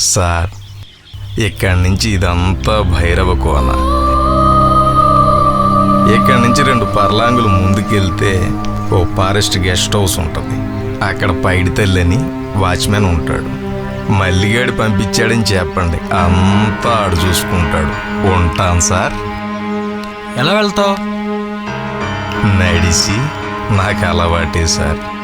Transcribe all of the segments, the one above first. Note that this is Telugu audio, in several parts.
సార్ ఇక్కడి నుంచి ఇదంతా భైరవ కోన. ఇక్కడి నుంచి రెండు పర్లాంగులు ముందుకెళ్తే ఓ ఫారెస్ట్ గెస్ట్ హౌస్ ఉంటుంది. అక్కడ పైడి తల్లని వాచ్మెన్ ఉంటాడు. మల్లిగాడు పంపించాడని చెప్పండి. అంతా ఆడు చూసుకుంటాడు. ఉంటాను సార్. ఎలా వెళ్తావు? నడిచి నాకు అలవాటే సార్.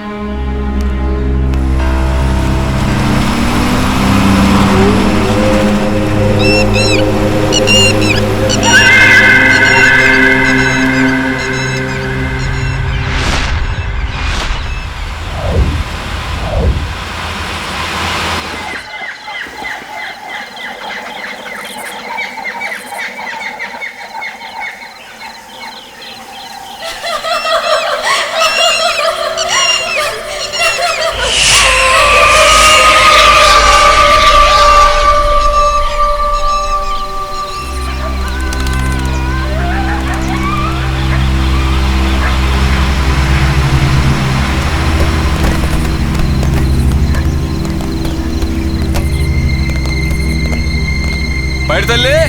బయట తల్లి.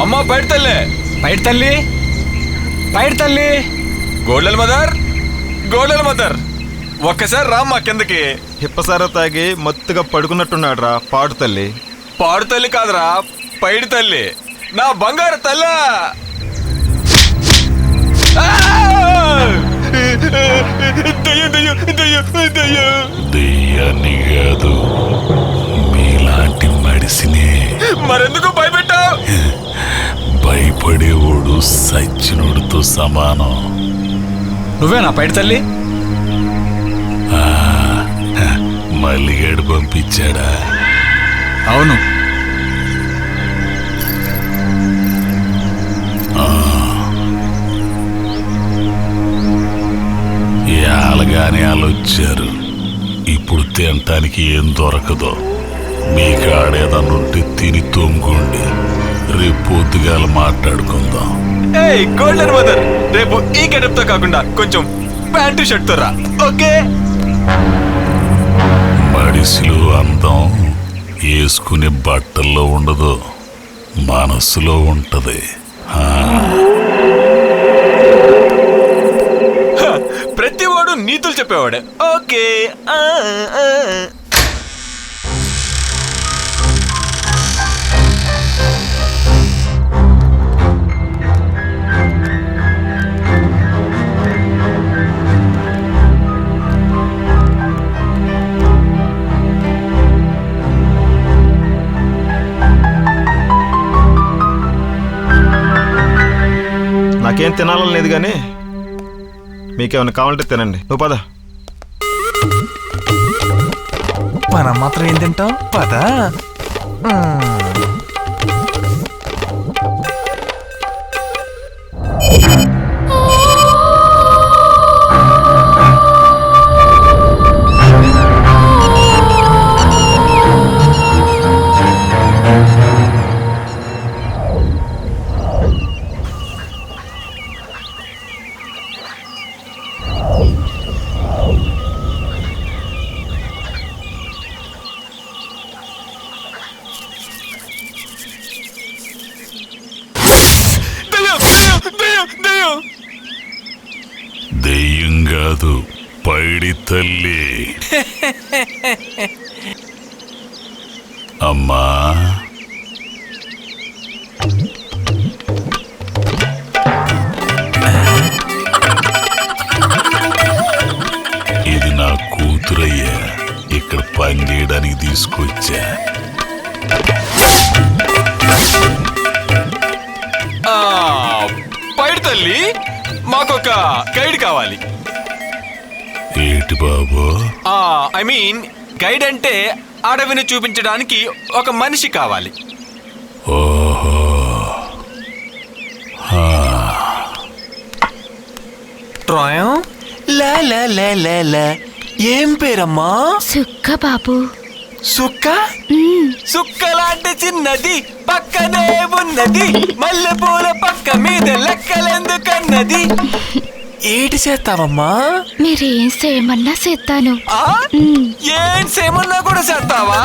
అమ్మా బయట తల్లి. బయట తల్లి? బయట తల్లి? Golden mother? Golden mother. ఒక్కసారి రామ్మా కిందకి. హిప్పసార తాగి మత్తుగా పడుకున్నట్టున్నాడు రా పాడు తల్లి. పాడు తల్లి కాదురా పైడి తల్లి. నా బంగారు తల్ల. దయ్యం దయ్యం దయ్యం దయ్యం. దెయ్యాన్ని కాదు. మరెందుకు భయపెట్టావు? భయపడేవాడు సచ్చినోడితో సమానం. నువ్వేనా బయట తల్లి? మల్లిగాడు పంపించాడా? అవును. వాళ్ళు వచ్చారు ఇప్పుడు తినటానికి ఏం దొరకదో. మీ కాడేదన్నా ఉంటే తిని తొంగుండి రేపు పొద్దుగాల మాట్లాడుకుందాం. ఏయ్ గోల్డెన్ మదర్ రేపు ఈ గెటప్తో కాకుండా కొంచెం ప్యాంటు షర్ట్ రా ఓకే? మడిసిలో అందం వేసుకునే బట్టల్లో ఉండదు మనసులో ఉంటది. ఆ, ప్రతి వాడు నీతులు చెప్పేవాడే. ఓకే ఆ, తినాలని లేదు కానీ మీకేమైనా కావాలంటే తినండి. నువ్వు పద. మనం మాత్రం ఏం తింటాం? పదా. కాదు పైడి తల్లి. అమ్మా. ఇది నా కూతురయ్యా. ఇక్కడ పని చేయడానికి తీసుకొచ్చా. ఆ, పైడి తల్లి మాకొక గైడ్ కావాలి. ఏటి బాబు? ఐ మీన్ గైడ్ అంటే అడవిని చూపించడానికి ఒక మనిషి కావాలి. ఓహో. ట్రాయం? లా లా లా లా లా. ఏం పేరమ్మా? సుక్క బాబు. సుక్క? సుక్క లాంటి చిన్నది పక్కనే ఉన్నది. మల్లెపూల పక్క మీద లెక్కలెందుకన్నది? ఏటి చేస్తావమ్మా? మీరేం సేమన్నా చేస్తాను. ఏం సేమన్నా కూడా చేస్తావా?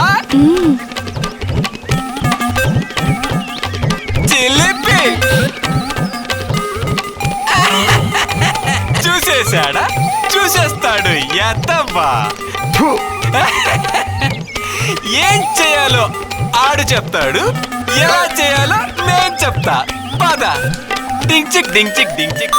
జిలిపి చూసేశాడా? చూసేస్తాడు. ఎత్తవ్వా ఏం చేయాలో ఆడు చెప్తాడు ఎలా చేయాలో నేను చెప్తా. పద. డింగ్ చిక్ డింగ్ చిక్ డింగ్ చిక్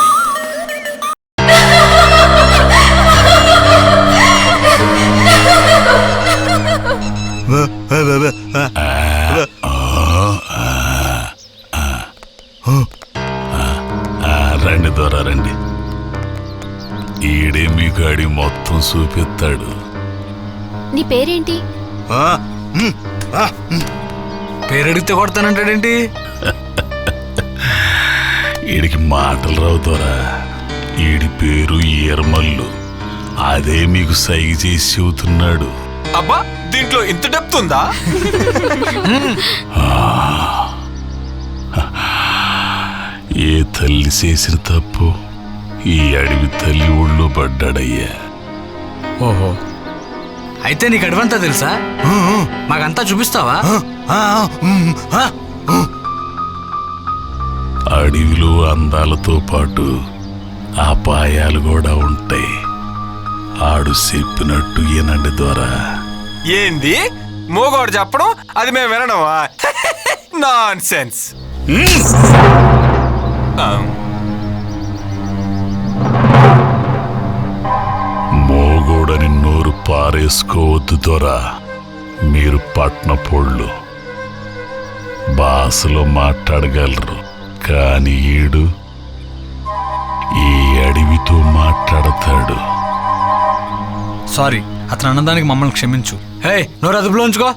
ఈడే మీకు అడి మొత్తం చూపిస్తాడు. నీ పేరేంటి? పేరు అడిగితే కొడతానంటాడేంటి? ఈడికి మాటలు రావు దొరా. ఈడి పేరు ఈరమల్లు అదే మీకు సైగ చేసి చెబుతున్నాడు. అబ్బా దీంట్లో ఇంత డెప్త్ ఉందా? ఏ తల్లి చేసిన తప్పు? ఈ అడవి తల్లి ఒళ్ళో పడ్డాడయ్యా. ఓహో. అయితే నీకు అడవంతా తెలుసా? మాకంతా చూపిస్తావా? అడవిలో అందాలతో పాటు అపాయాలు కూడా ఉంటాయి. ఆడు చెప్పినట్టు ఈనండి ద్వారా. ఏంది? మూగోడు చెప్పడం? అది మేము వినడమా? నాన్ సెన్స్ నోరు పారేసుకోవద్దు దొరా. మీరు పట్నపోళ్ళు. భాషలో మాట్లాడగలరు. కాని ఈడు ఈ అడవితో మాట్లాడతాడు. సారీ అతను అన్నదానికి మమ్మల్ని క్షమించు. హే నోరు అదుపులో ఉంచుకో.